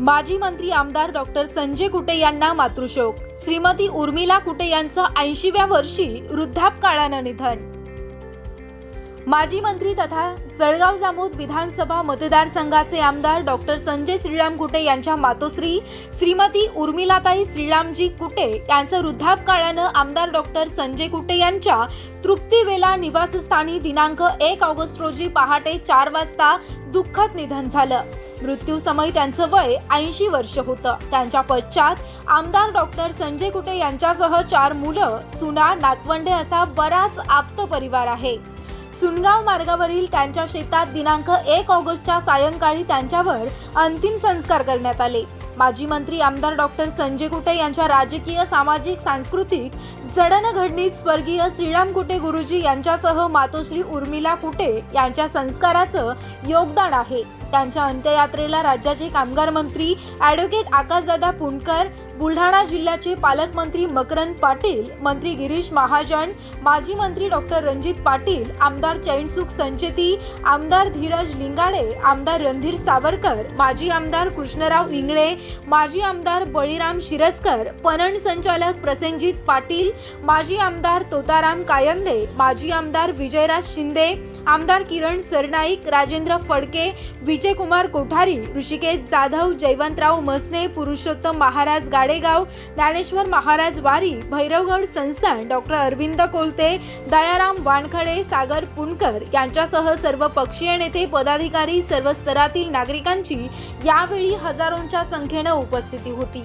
माजी मंत्री आमदार डॉक्टर संजय कुटे यांना मातृशोक. श्रीमती उर्मिला कुटे यांचं ऐंशीव्या वर्षी वृद्धापकाळानं निधन. माजी मंत्री तथा जळगाव जामोद विधानसभा मतदारसंघाचे आमदार डॉक्टर संजय श्रीराम कुटे यांच्या मातोश्री श्रीमती उर्मिलाताई श्रीरामजी कुटे यांचं वृद्धापकाळानं आमदार डॉक्टर संजय कुटे यांच्या तृप्तीवेला निवासस्थानी दिनांक एक ऑगस्ट रोजी पहाटे चार वाजता दुःखद निधन झालं. मृत्यू समय त्यांचं वय ऐंशी वर्ष होतं. त्यांच्या पश्चात आमदार डॉक्टर संजय कुटे यांच्यासह चार मुलं सुना नातवंडे असा बराच आप्त परिवार आहे. सुनगाव मार्गावरील त्यांच्या शेतात दिनांक एक ऑगस्टच्या सायंकाळी त्यांच्यावर अंतिम संस्कार करण्यात आले. माजी मंत्री आमदार डॉक्टर संजय कुटे यांच्या राजकीय सामाजिक सांस्कृतिक जडणघडणीत स्वर्गीय श्रीराम कुटे गुरुजी यांच्यासह मातोश्री उर्मिला कुटे यांच्या संस्काराचं योगदान आहे. त्यांच्या अंत्ययात्रेला राज्याचे कामगार मंत्री ॲडव्होकेट आकाशदादा पुणकर बुलढाणा जिल्ह्याचे पालकमंत्री मकरंद पाटील मंत्री गिरीश महाजन माजी मंत्री डॉक्टर रणजित पाटील आमदार चैनसुख संचेती आमदार धीरज लिंगाडे आमदार रणधीर सावरकर माजी आमदार कृष्णराव इंगळे माजी आमदार बळीराम शिरसकर पणन संचालक प्रसेनजित पाटील माजी आमदार तोताराम कायंदे माजी आमदार विजयराज शिंदे आमदार किरण सरनाईक राजेंद्र फडके विजयकुमार कोठारी ऋषिकेश जाधव जयवंतराव मसने पुरुषोत्तम महाराज गाडेगाव ज्ञानेश्वर महाराज वारी भैरवगड संस्थान डॉक्टर अरविंद कोलते दयाराम वानखडे सागर पुणकर यांच्यासह सर्व पक्षीय नेते पदाधिकारी सर्व स्तरातील नागरिकांची यावेळी हजारोंच्या संख्येनं उपस्थिती होती.